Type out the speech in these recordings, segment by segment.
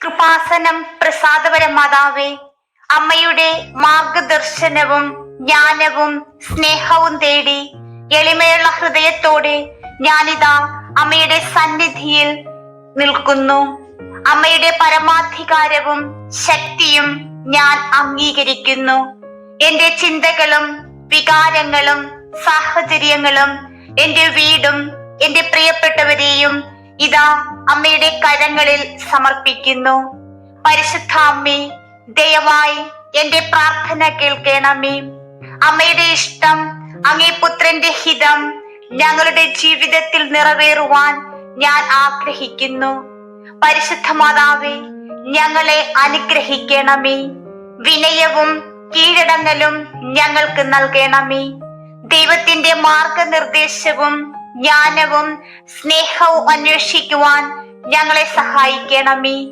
കൃപാസനം പ്രസാദപര മാതാവേ അമ്മയുടെ മാർഗദർശനവും ജ്ഞാനവും സ്നേഹവും തേടി എളിമയുള്ള ഹൃദയത്തോടെ ഞാനിതാ അമ്മയുടെ സന്നിധിയിൽ നിൽക്കുന്നു. അമ്മയുടെ പരമാധികാരവും ശക്തിയും ഞാൻ അംഗീകരിക്കുന്നു. എന്റെ ചിന്തകളും വികാരങ്ങളും സാഹചര്യങ്ങളും എന്റെ വീടും എന്റെ പ്രിയപ്പെട്ടവരെയും ഇതാ അമ്മയുടെ കരങ്ങളിൽ സമർപ്പിക്കുന്നു. പരിശുദ്ധ അമ്മേ ദയവായി എന്റെ പ്രാർത്ഥന കേൾക്കണമേ. അമ്മയുടെ ഇഷ്ടം അങ്ങേ പുത്രന്റെ ഹിതം ഞങ്ങളുടെ ജീവിതത്തിൽ നിറവേറുവാൻ ഞാൻ ആഗ്രഹിക്കുന്നു. പരിശുദ്ധ മാതാവേ ഞങ്ങളെ അനുഗ്രഹിക്കണമേ. വിനയവും കീഴടങ്ങലും ഞങ്ങൾക്ക് നൽകണമേ. ദൈവത്തിന്റെ മാർഗനിർദ്ദേശവും ജ്ഞാനവും സ്നേഹവും അന്വേഷിക്കുവാൻ ഞങ്ങളെ സഹായിക്കണമേ.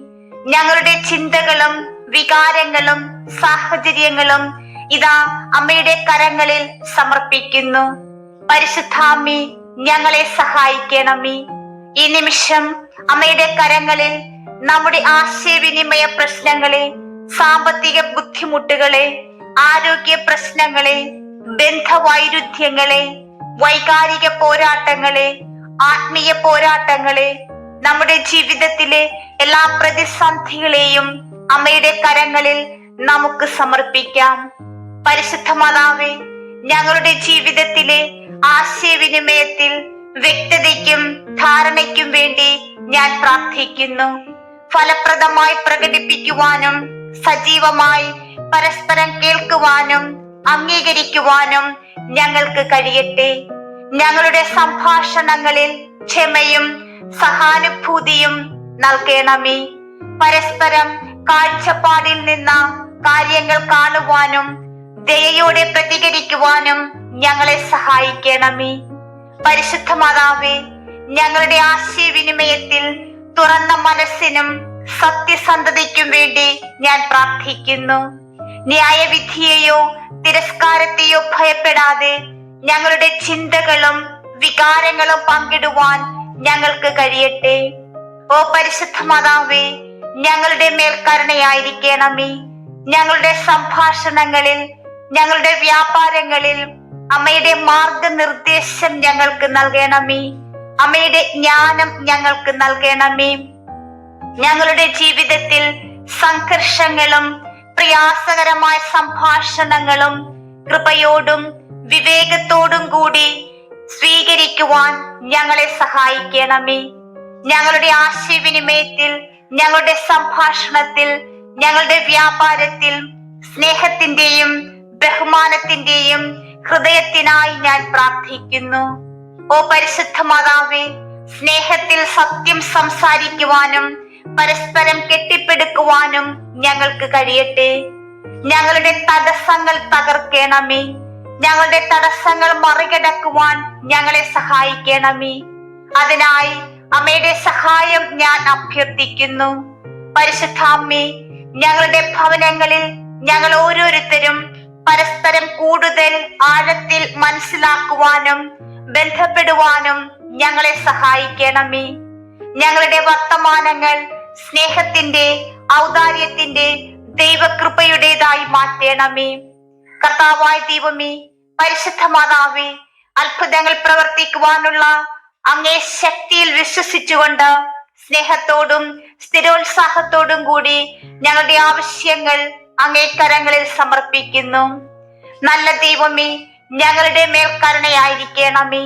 ഞങ്ങളുടെ ചിന്തകളും വികാരങ്ങളും സാഹചര്യങ്ങളും ഇതാ അമ്മയുടെ കരങ്ങളിൽ സമർപ്പിക്കുന്നു. പരിശുദ്ധാമ്മി ഞങ്ങളെ സഹായിക്കണമേ. ഈ നിമിഷം അമ്മയുടെ കരങ്ങളിൽ നമ്മുടെ ആശയവിനിമയ പ്രശ്നങ്ങളെ സാമ്പത്തിക ബുദ്ധിമുട്ടുകളെ ആരോഗ്യ പ്രശ്നങ്ങളെ ബന്ധവൈരുദ്ധ്യങ്ങളെ വൈകാരിക പോരാട്ടങ്ങളെ ആത്മീയ പോരാട്ടങ്ങളെ നമ്മുടെ ജീവിതത്തിലെ എല്ലാ പ്രതിസന്ധികളെയും അമ്മയുടെ കരങ്ങളിൽ നമുക്ക് സമർപ്പിക്കാം. പരിശുദ്ധ മാതാവേ ഞങ്ങളുടെ ജീവിതത്തിലെ ആശയവിനിമയത്തിൽ വ്യക്തതയ്ക്കും ധാരണയ്ക്കും വേണ്ടി ഞാൻ പ്രാർത്ഥിക്കുന്നു. ഫലപ്രദമായി പ്രകടിപ്പിക്കുവാനും സജീവമായി പരസ്പരം കേൾക്കുവാനും അംഗീകരിക്കുവാനും ഞങ്ങൾക്ക് കഴിയട്ടെ. ഞങ്ങളുടെ സംഭാഷണങ്ങളിൽ ക്ഷമയും സഹാനുഭൂതിയും നൽകണമേ. പരസ്പരം കാഴ്ചപ്പാടിൽ നിന്ന കാര്യങ്ങൾ കാണുവാനും ദയയോടെ പ്രതികരിക്കുവാനും ഞങ്ങളെ സഹായിക്കണമേ. പരിശുദ്ധ മാതാവേ ഞങ്ങളുടെ ആശയവിനിമയത്തിൽ തുറന്ന മനസ്സിനും സത്യസന്ധതയ്ക്കും വേണ്ടി ഞാൻ പ്രാർത്ഥിക്കുന്നു. ന്യായവിധിയെയോ തിരസ്കാരത്തെയോ ഭയപ്പെടാതെ ഞങ്ങളുടെ ചിന്തകളും വികാരങ്ങളും പങ്കിടുവാൻ ഞങ്ങൾക്ക് കഴിയട്ടെ. ഓ പരിശുദ്ധ മാതാവേ ഞങ്ങളുടെ മേൽ കരുണയായിരിക്കണമേ ഞങ്ങളുടെ സംഭാഷണങ്ങളിൽ ഞങ്ങളുടെ വ്യാപാരങ്ങളിൽ അമ്മയുടെ മാർഗനിർദ്ദേശം ഞങ്ങൾക്ക് നൽകണമേ. അമ്മയുടെ ജ്ഞാനം ഞങ്ങൾക്ക് നൽകണമേ. ഞങ്ങളുടെ ജീവിതത്തിൽ സംഘർഷങ്ങളും പ്രയാസകരമായ സംഭാഷണങ്ങളും കൃപയോടും വിവേകത്തോടും കൂടി സ്വീകരിക്കുവാൻ ഞങ്ങളെ സഹായിക്കണമേ. ഞങ്ങളുടെ ആശയവിനിമയത്തിൽ ഞങ്ങളുടെ സംഭാഷണത്തിൽ ഞങ്ങളുടെ വ്യാപാരത്തിൽ സ്നേഹത്തിന്റെയും ബഹുമാനത്തിന്റെയും ഹൃദയത്തിനായി ഞാൻ പ്രാർത്ഥിക്കുന്നു. ഓ പരിശുദ്ധ മാതാവേ സ്നേഹത്തിൽ സത്യം സംസാരിക്കുവാനും പരസ്പരം കെട്ടിപ്പടുക്കുവാനും ഞങ്ങൾക്ക് കഴിയട്ടെ. ഞങ്ങളുടെ തടസ്സങ്ങൾ തകർക്കണമേ. ഞങ്ങളുടെ തടസ്സങ്ങൾ മറികടക്കുവാൻ ഞങ്ങളെ സഹായിക്കണമേ. അതിനായി അമ്മയുടെ സഹായം ഞാൻ അഭ്യർത്ഥിക്കുന്നു. പരിശുദ്ധാമ്മേ ഞങ്ങളുടെ ഭവനങ്ങളിൽ ഞങ്ങൾ ഓരോരുത്തരും പരസ്പരം കൂടുതൽ ആഴത്തിൽ മനസ്സിലാക്കുവാനും ബന്ധപ്പെടുവാനും ഞങ്ങളെ സഹായിക്കണമേ. ഞങ്ങളുടെ വർത്തമാനങ്ങൾ സ്നേഹത്തിന്റെ ഔദാര്യത്തിന്റെ ദൈവകൃപയുടേതായി മാറ്റണമേ. കർത്താവായ ദൈവമേ പരിശുദ്ധ മാതാവേ അത്ഭുതങ്ങൾ പ്രവർത്തിക്കുവാനുള്ള അങ്ങേ ശക്തിയിൽ വിശ്വസിച്ചുകൊണ്ട് സ്നേഹത്തോടും സ്ഥിരോത്സാഹത്തോടും കൂടി ഞങ്ങളുടെ ആവശ്യങ്ങൾ അങ്ങേ കരങ്ങളിൽ സമർപ്പിക്കുന്നു. നല്ല ദൈവമേ ഞങ്ങളുടെ മേൽ കരുണയായിരിക്കണമേ.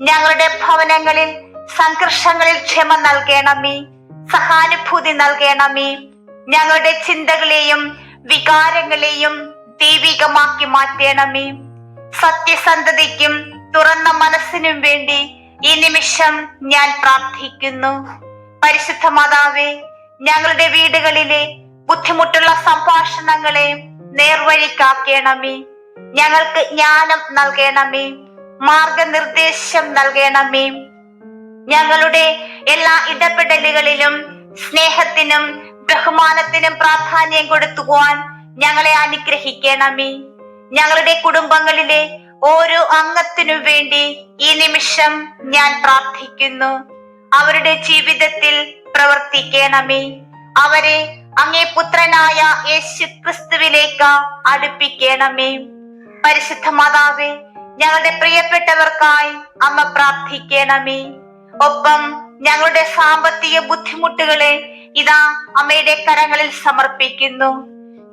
ഞങ്ങളുടെ ഭവനങ്ങളിൽ സംഘർഷങ്ങളിൽ ക്ഷമ നൽകണമേ. സഹാനുഭൂതി നൽകണമേ. ഞങ്ങളുടെ ചിന്തകളെയും വികാരങ്ങളെയും ദൈവികമാക്കി മാറ്റണമേ. സത്യസന്ധതയ്ക്കും തുറന്ന മനസ്സിനും വേണ്ടി ഈ നിമിഷം ഞാൻ പ്രാർത്ഥിക്കുന്നു. പരിശുദ്ധ മാതാവേ ഞങ്ങളുടെ വീടുകളിലെ ബുദ്ധിമുട്ടുള്ള സംഭാഷണങ്ങളെ നേർവഴിക്കാക്കണമേ. ഞങ്ങൾക്ക് ജ്ഞാനം നൽകണമേ. മാർഗനിർദ്ദേശം നൽകണമേ. ഞങ്ങളുടെ എല്ലാ ഇടപെടലുകളിലും സ്നേഹത്തിനും ബഹുമാനത്തിനും പ്രാധാന്യം കൊടുത്തുവാൻ ഞങ്ങളെ അനുഗ്രഹിക്കണമേ. ഞങ്ങളുടെ കുടുംബങ്ങളിലെ ഓരോ അംഗത്തിനു വേണ്ടി ഈ നിമിഷം ഞാൻ പ്രാർത്ഥിക്കുന്നു. അവരുടെ ജീവിതത്തിൽ പ്രവർത്തിക്കണമേ. അവരെ അങ്ങേ പുത്രനായ യേശു ക്രിസ്തുവിലേക്ക് അടുപ്പിക്കണമേ. പരിശുദ്ധ മാതാവേ ഞങ്ങളുടെ പ്രിയപ്പെട്ടവർക്കായി അമ്മ പ്രാർത്ഥിക്കണമേ. ഒപ്പം ഞങ്ങളുടെ സാമ്പത്തിക ബുദ്ധിമുട്ടുകളെ ഇതാ അമ്മയുടെ കരങ്ങളിൽ സമർപ്പിക്കുന്നു.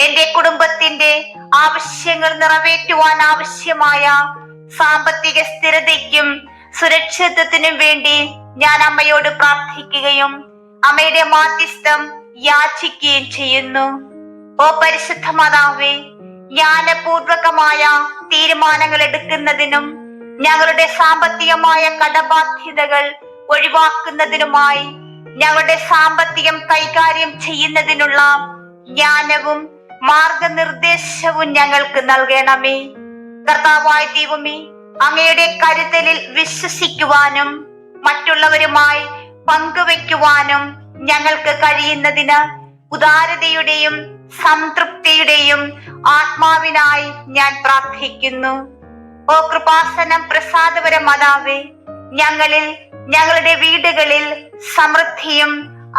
എന്റെ കുടുംബത്തിന്റെ ആവശ്യങ്ങൾ നിറവേറ്റുവാൻ ആവശ്യമായ സാമ്പത്തിക സ്ഥിരതയ്ക്കും സുരക്ഷിതത്വത്തിനും വേണ്ടി ഞാൻ അമ്മയോട് പ്രാർത്ഥിക്കുകയും അമ്മയുടെ മാധ്യസ്ഥം യാചിക്കുകയും ചെയ്യുന്നു. ഓ പരിശുദ്ധ മാതാവേ ജ്ഞാനപൂർവകമായ തീരുമാനങ്ങൾ എടുക്കുന്നതിനും ഞങ്ങളുടെ സാമ്പത്തികമായ കടബാധ്യതകൾ ഒഴിവാക്കുന്നതിനുമായി ഞങ്ങളുടെ സാമ്പത്തികം കൈകാര്യം ചെയ്യുന്നതിനുള്ള ജ്ഞാനവും മാർഗനിർദ്ദേശവും ഞങ്ങൾക്ക് നൽകണമേ. കർത്താവായ ദൈവമേ അങ്ങയുടെ കരുതലിൽ വിശ്വസിക്കുവാനും മറ്റുള്ളവരുമായി പങ്കുവെക്കുവാനും ഞങ്ങൾക്ക് കഴിയുന്നതിന് ഉദാരതയുടെയും സംതൃപ്തിയുടെയും ആത്മാവിനായി ഞാൻ പ്രാർത്ഥിക്കുന്നു. ഓ കൃപാസനം പ്രസാദപര മാതാവേ ഞങ്ങളിൽ ഞങ്ങളുടെ വീടുകളിൽ സമൃദ്ധിയും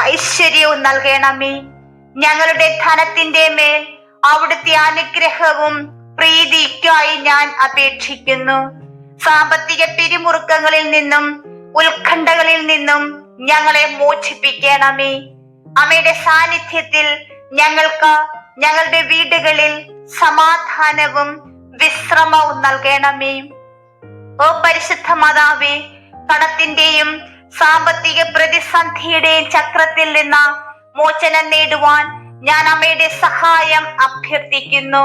ഐശ്വര്യവും നൽകണമേ. ഞങ്ങളുടെ ധനത്തിന്റെ മേൽ അവിടുത്തെ അനുഗ്രഹവും പ്രീതിക്കായി ഞാൻ അപേക്ഷിക്കുന്നു. സാമ്പത്തിക പിരിമുറുക്കങ്ങളിൽ നിന്നും ഉത്കണ്ഠകളിൽ നിന്നും ഞങ്ങളെ മോചിപ്പിക്കണമേ. അമ്മയുടെ സാന്നിധ്യത്തിൽ ഞങ്ങൾക്ക് ഞങ്ങളുടെ വീടുകളിൽ സമാധാനവും വിശ്രമവും നൽകണമേ. ഓ പരിശുദ്ധ മാതാവേ കടത്തിന്റെയും സാമ്പത്തിക പ്രതിസന്ധിയുടെയും ചക്രത്തിൽ നിന്ന് മോചനം നേടുവാൻ ഞാൻ അമ്മയുടെ സഹായം അഭ്യർത്ഥിക്കുന്നു.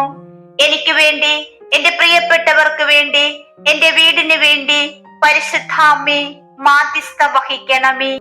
എനിക്ക് വേണ്ടി എന്റെ പ്രിയപ്പെട്ടവർക്ക് വേണ്ടി എന്റെ വീടിന് വേണ്ടി പരിശുദ്ധാമ്മേ മാധ്യസ്ഥ വഹിക്കണമേ.